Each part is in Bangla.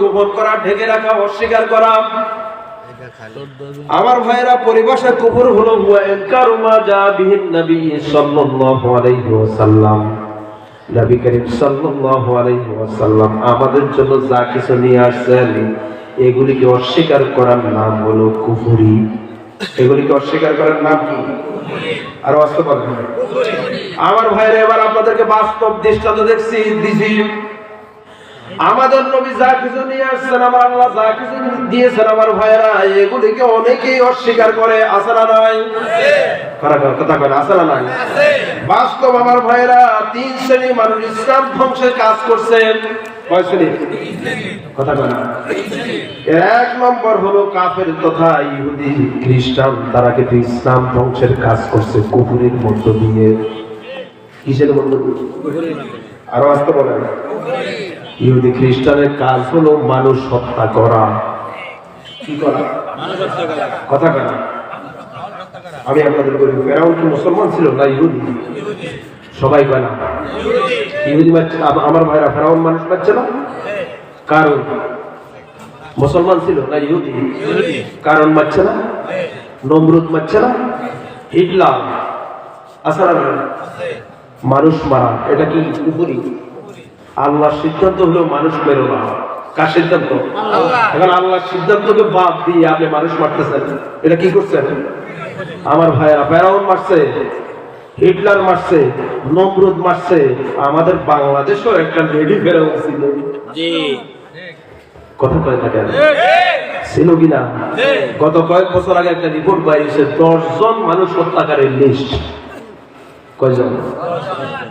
গোপন করা, ঢেকে রাখা, অস্বীকার করা। আমার ভাইরা পরিভাষা কুফর হলো মা জা বিহিন নবী সাল্লাল্লাহু আলাইহি ওয়াসাল্লাম। নবী আমাদের জন্য যা কিছু নিয়ে আসছেন, এগুলিকে অস্বীকার করার নাম হলো কুফরি। এগুলিকে অস্বীকার করার নাম কি? আর আমার ভাইরা এবার আপনাদেরকে বাস্তব দৃষ্টান্ত দেখছি, দিছি। আমাদের নবী যা কিছু নিয়ে আসছেন, আমার আল্লাহ যা কিছু দিয়েছেন আমার ভাইয়েরা, এগুলিকে অনেকেই অস্বীকার করে আসে না নাই কথা করে আসে না নাই। বাস্তব আমার ভাইয়েরা, তিন শ্রেণি মানুষ ইসলাম ধ্বংসের কাজ করছেন। কথা এক নম্বর হলো কাফের তথা ইহুদি তারা ইসলাম ধ্বংসের কাজ করছে কুকুরের মধ্য দিয়ে। কিসের মধ্য দিয়ে? আরও আসতে বলেন। ইহুদি খ্রিস্টানের কাজ হলো মানুষ হত্যা করা। কি করা? কথা করা। আমি আপনাদের বলি, ফেরাউন কি মুসলমান ছিল না ইহুদি? সবাই কয় ইহুদি আমার ভাইরা ফেরাউন মানুষ পাচ্ছে না? কারণ? মুসলমান ছিল না ইহুদি? কারণ মারছে না? নমরুদ মারছে না? হিটলার আসার মানুষ মারা। এটা কি উপরি? আল্লাহর সিদ্ধান্ত হলো মানুষ মেরো না। কার সিদ্ধান্ত? এখন আল্লাহর সিদ্ধান্তকে বাদ দিয়ে আপনি মানুষ মারতেছেন। এটা কি করছেন? আমার ভাইয়েরা ফেরাউন মারছে হিটলার মারছে নমরুদ মারছে আমাদের বাংলাদেশও একটা লেডি ফেরাউন ছিল। কথা কয় ছিল কিনা গত কয়েক বছর আগে একটা রিপোর্ট বাইরেছে দশ জন মানুষ হত্যাকারীর লিস্ট কয়জন?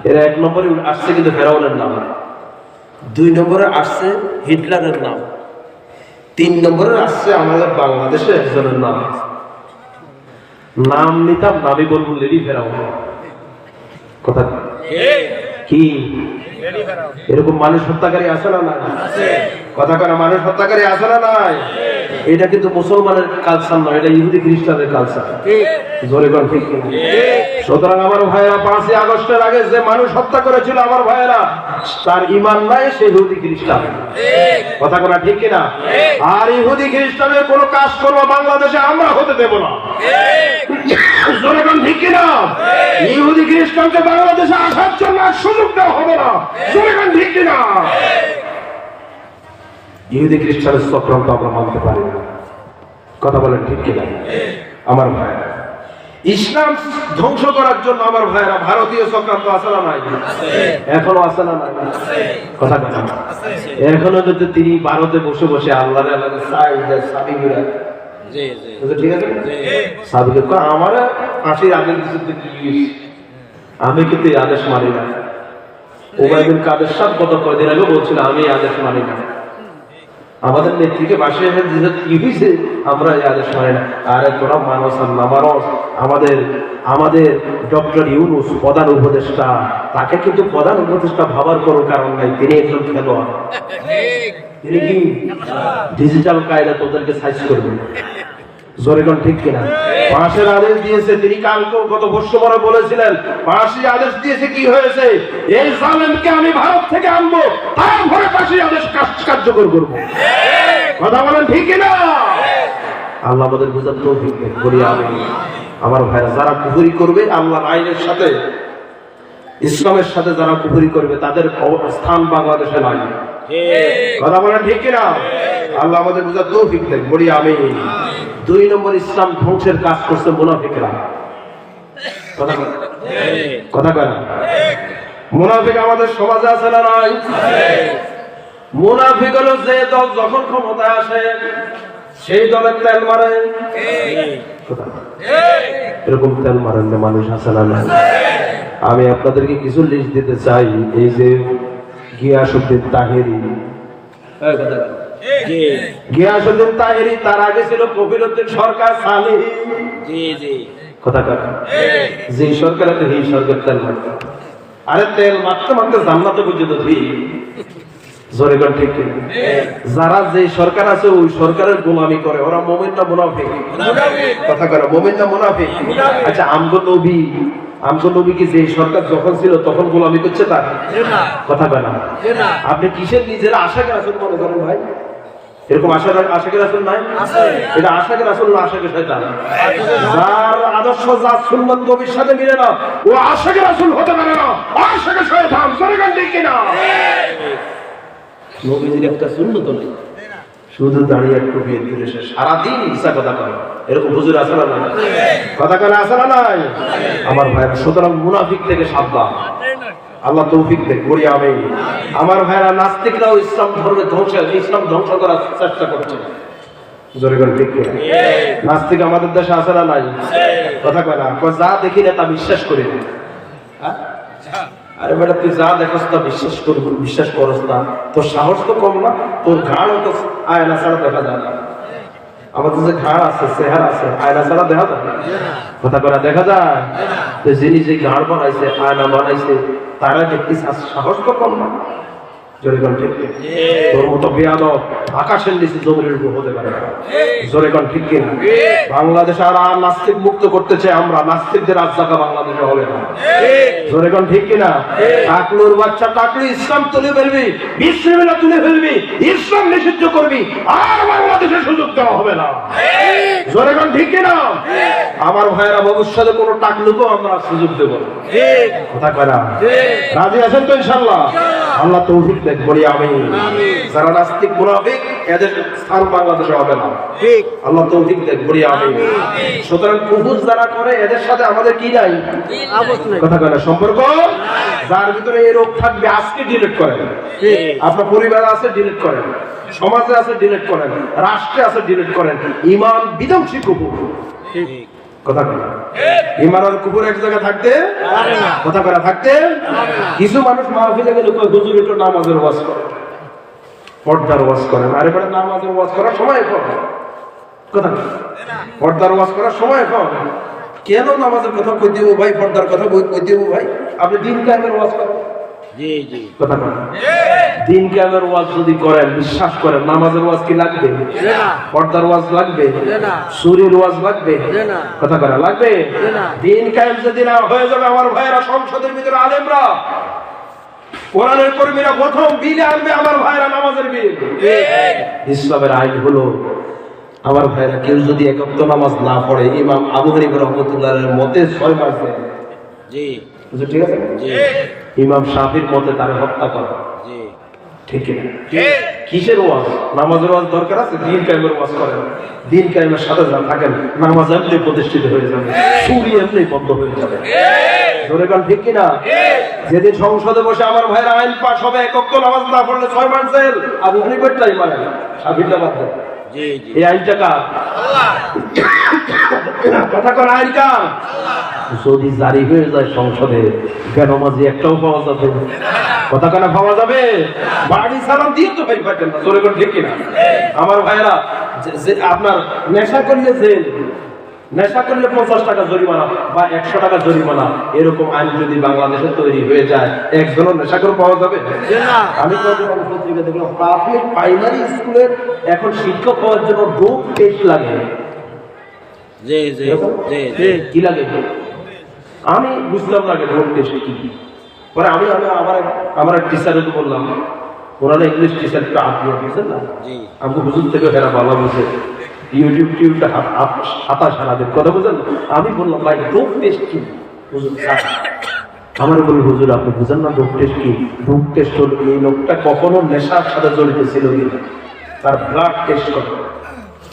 এরা এক নম্বরে আসছে কিন্তু ফেরাউনের নাম। দুই নম্বরে আসছে হিটলারের নাম। তিন নম্বরে আসছে আমাদের বাংলাদেশে একজনের নাম। নাম নিতাম নামই বলব লেডি ফেরাও কথা কি? এরকম মানুষ হত্যাকারী আছে না নাই? কথা করে মানুষ হত্যাকারী আছে না নাই? এটা কিন্তু মুসলমানের কালচার নয় এটা ইহুদি খ্রিস্টানের কালচার জোরে কর ঠিক সুতরাং আমার ভাইয়েরা পাঁচই আগস্টের আগে যে মানুষ হত্যা করেছিল আমার ভাইয়েরা তার ইমান নাই সে ইহুদি খ্রিস্টান। কথা কোনা ঠিক কিনা? আর ইহুদি খ্রিস্টানের কোনো কাজ করব বাংলাদেশে আমরা হতে দেব না। জোরে কোন ঠিক কিনা? ইহুদি খ্রিস্টানকে বাংলাদেশে আসার জন্য আর সুযোগ দেওয়া হবে না। ঠিক কিনা? ইহুদি খ্রিস্টানের চক্রান্ত আমরা মানতে পারি না। কথা বলেন ঠিক কিনা? আমার ভাইয়েরা ইসলাম ধ্বংস করার জন্য আমার ভাইয়েরা ভারতীয় চক্রান্ত নাই। এখনও আছে নাই। কথা কথা এখনও যদি তিনি ভারতে বসে বসে আল্লাহ ঠিক আছে? আমার ফাঁসির আদেশ দিতে আমি কিন্তু এই আদেশ মানি না। ওবায়দুল কাদের সাহেব গত কয়দিন আগে বলছিল আমি আদেশ মানি না। আমাদের নেত্রীকে বাসে এসে দিতে কি হয়েছে আমরা এই আদেশ মানি না। আরে তোরা মানুষ আর না মানুষ আমাদের আমাদের ডক্টর ইউনুস প্রধান উপদেষ্টা তাকে কিন্তু প্রধান উপদেষ্টা ভাবার কোনো কারণ নাই তিনি একজন খেলোয়াড়। তিনি কি? ডিজিটাল কায়দা তোদেরকে সাইজ করবেন জোরেগন ঠিক কিনা? পাশের আদেশ দিয়েছে তিনি কালকেও গত বর্ষবরে বলেছিলেন পাশি আদেশ দিয়েছে কি হয়েছে? এই জালেমকে আমি ভারত থেকে আনব তারপরে পাশি আদেশ কার্যকর করব। কথা বলেন ঠিক কিনা? আল্লাহ আমাদের বোঝার তৌফিক দেন, বলি আমি আমার ভাইরা যারা কুপুরি করবে আল্লাহর আইনের সাথে ইসলামের সাথে যারা কুপুরি করবে তাদের অবস্থান বাংলাদেশে নাই। কথা বলেন ঠিক কিনা? আল্লাহ আমাদের বোঝার তৌফিক দেন বলি আমি দুই নম্বর ইসলাম ধ্বংসের কাজ করছে মুনাফিকরা। কথা কথা কয় মুনাফিক আমাদের সমাজে আছে না নাই? মুনাফিক হলো যে দল যখন ক্ষমতা আসে, সেই দলের তেল মারে। এরকম তেল মারেন না মানুষ আছে না নাই? আমি আপনাদেরকে কিছু লিস্ট দিতে চাই, এই যে গিয়াসুদ্দিন তাহেরি। গিয়াসুদ্দিন তাহেরি তার আগে ছিল কবিরুদ্দিন সরকার কথা কথা যে সরকার সরকার তেল মারতে। আরে তেল মারতে মারতে জান্নাতে পর্যন্ত ধুই জোরে ঠিক ঠিক যারা যে সরকার আছে ওই সরকারের গোলামি করে। ওরা মোমেন না মুনাফিক। কথা করে মোমেন না মুনাফিক। আচ্ছা আমগো নবী আমগো নবী কি যে সরকার যখন ছিল তখন গোলামি করছে তার? কথা না। আপনি কিসের নিজের আশাকে রাসুল মনে করেন ভাই? এরকম আশা আশাকে রাসুল নাই? এটা আশাকে রাসুল না আশাকে শয়তান? যার আদর্শ যার সুন্নত নবীর সাথে মিলে না ও আশাকে রাসুল হতে পারে না। আশাকে শয়তান? সরকার ঠিক কিনা? নবীজির একটা সুন্নত নেই। শুধু দাঁড়িয়ে একটু বিয়ে দিলে সে সারাদিন ইচ্ছা কথা কয়। এরকম হুজুর নাই? কথা কেন নাই? আমার ভাই সুতরাং মুনাফিক থেকে সাবধান। আল্লাহ তৌফিক দেখ করি আমি আমার ভাইরা নাস্তিকরাও ইসলাম ধর্মে ধ্বংস, ইসলাম ধ্বংস করার চেষ্টা করছে। নাস্তিক আমাদের দেশে আছে না নাই? কথা কয় না যা দেখি না তা বিশ্বাস করি না। হ্যাঁ? আরে বেটা, তুই যা দেখস তা বিশ্বাস করব, বিশ্বাস করস না তোর সাহস তো কম না, তোর ঘাড় তো আয়না ছাড়া দেখা যায় না। আমাদের যে ঘাড় আছে, চেহারা আছে, আয়না ছাড়া দেখা যায় কথা করে দেখা যায় তো যিনি যে ঘাড় বানাইছে, আয়না বানাইছে, তারা কি সাহস তো কম না। জোরে কোন ঠিক তোর মতো বেয়াদব আকাশের নিচে জমির উপর হতে পারে না। জোরে কোন ঠিক কিনা? বাংলাদেশ আর আর নাস্তিক মুক্ত করতেছে আমরা নাস্তিকদের আজ জায়গা বাংলাদেশে হবে না। জোরে কোন ঠিক কিনা? টাকলুর বাচ্চা টাকলু ইসলাম তুলে ফেলবি বিশ্ববিলা তুলে ফেলবি ইসলাম নিষিদ্ধ করবি আর বাংলাদেশে সুযোগ দেওয়া হবে না। জোরে কোন ঠিক কিনা? আমার ভাইয়েরা ভবিষ্যতে কোনো টাকলুকেও আমরা সুযোগ দেবো কথা কয় না? রাজি আছেন তো ইনশাল্লাহ? আল্লাহ তৌফিক দেখ বলি আমি। যারা নাস্তিক মুনাফিক এদের স্থান বাংলাদেশে হবে না। ঠিক। আল্লাহ তৌফিক দেখ বলি আমি সুতরাং কুহুজ যারা করে এদের সাথে আমাদের কি নাই? কথা কয় সম্পর্ক? যার ভিতরে এই রোগ থাকবে আজকে ডিলিট করেন। আপনার পরিবারে আছে ডিলিট করেন। সমাজে আছে ডিলিট করেন। রাষ্ট্রে আছে ডিলিট করেন। ইমান বিধ্বংসী কুকুর। কথা কয় ইমান আর কুকুর এক জায়গায় থাকতে কথা করা থাকতে কিছু মানুষ মাহফিলে গেলে কয় হুজুর একটু নামাজের ওয়াজ করে। পর্দার ওয়াজ করেন। আর এবারে নামাজের ওয়াজ করার সময় কম কথা পর্দার ওয়াজ করার সময় কম কেন নামাজের কথা কই দিব ভাই? পর্দার কথা কই কই দিব ভাই? আপনি দিন কায়েমের ওয়াজ করেন। জি জি। কথা কয়। দিন কায়েমের ওয়াজ যদি করেন বিশ্বাস করেন নামাজের ওয়াজ কি লাগবে? না। পর্দার ওয়াজ লাগবে? না। সুরের ওয়াজ লাগবে? না। কথা কয় লাগবে? না। দিন কায়েম যদি না হয়ে যাবে আমার ভাইয়েরা সংসদের ভিতরে আলেমরা। কোরআনের কর্মীরা প্রথম বিলে আনবে আমার ভাইরা নামাজের বিল। ইসলামের আইন হলো আমার ভাইরা কেউ যদি একত্র নামাজ না পড়ে ইমাম আবু হানিফ রহমতুল্লাহের মতে ছয় মাস ঠিক আছে? ইমাম শাফির মতে তারে হত্যা করা। ঠিক কিসের ওয়াজ? নামাজের ওয়াজ দরকার আছে? দিন কায়েমের ওয়াজ করেন। দিন কায়েমের সাথে যা থাকেন নামাজ এমনি প্রতিষ্ঠিত হয়ে যাবে। চুরি এমনি বন্ধ হয়ে যাবে। ধরে গান ঠিক কিনা? যেদিন সংসদে বসে আমার ভাইয়ের আইন পাশ হবে একক নামাজ না পড়লে ছয় মাস জেল। আবু বাদ জি জি। এই আইনটা কার? কথা কোন আইন কার? যদি জারি হয়ে যায় সংসদে কেন বেনমাজি একটাও পাওয়া যাবে কথা কেন পাওয়া যাবে? বাড়ি সালাম দিয়ে তো ভাই পাইতেন না। করে ঠিক কিনা? আমার যে আপনার নেশা জেল। নেশা করলে পঞ্চাশ টাকা জরিমানা বা একশো টাকা জরিমানা এরকম আইন যদি বাংলাদেশে তৈরি হয়ে যায় একজনও নেশা করে পাওয়া যাবে? আমি পত্রিকা দেখলাম প্রাথমিক প্রাইমারি স্কুলের এখন শিক্ষক হওয়ার জন্য ডোপ টেস্ট লাগে। জি কি লাগে? আমি বুঝলাম না ডোপ টেস্ট কি পরে আমি আমি আমার আমার টিচারকে বললাম ওনারা ইংলিশ টিচার একটু আপনি বুঝছেন না? আমাকে হুজুর থেকে হেরা ভালো বুঝে ইউটিউব টিউবটা হাতা কথা আমি বললাম, ভাই টেস্ট কি? আমার আপনি বুঝেন না টেস্ট কি? টেস্ট এই লোকটা কখনো নেশার সাথে তার ব্লাড টেস্ট করে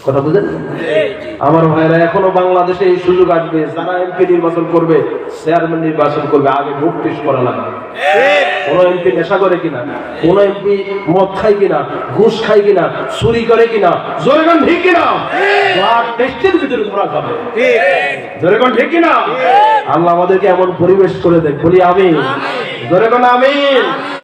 কথা বুঝেন? আমার ভাইরা এখনও বাংলাদেশে এই সুযোগ আসবে যারা এমপি নির্বাচন করবে চেয়ারম্যান নির্বাচন করবে আগে ভোট টেস্ট করা লাগবে। কোন এমপি নেশা করে কিনা? কোন এমপি মদ খায় কিনা? ঘুষ খায় কিনা? চুরি করে কিনা? জোরেগান ঠিক কিনা? ব্লাড টেস্টের ভিতরে ধরা খাবে। জোরেগান ঠিক কিনা? আল্লাহ আমাদেরকে এমন পরিবেশ করে দেয় বলি আমি জোরেগান আমি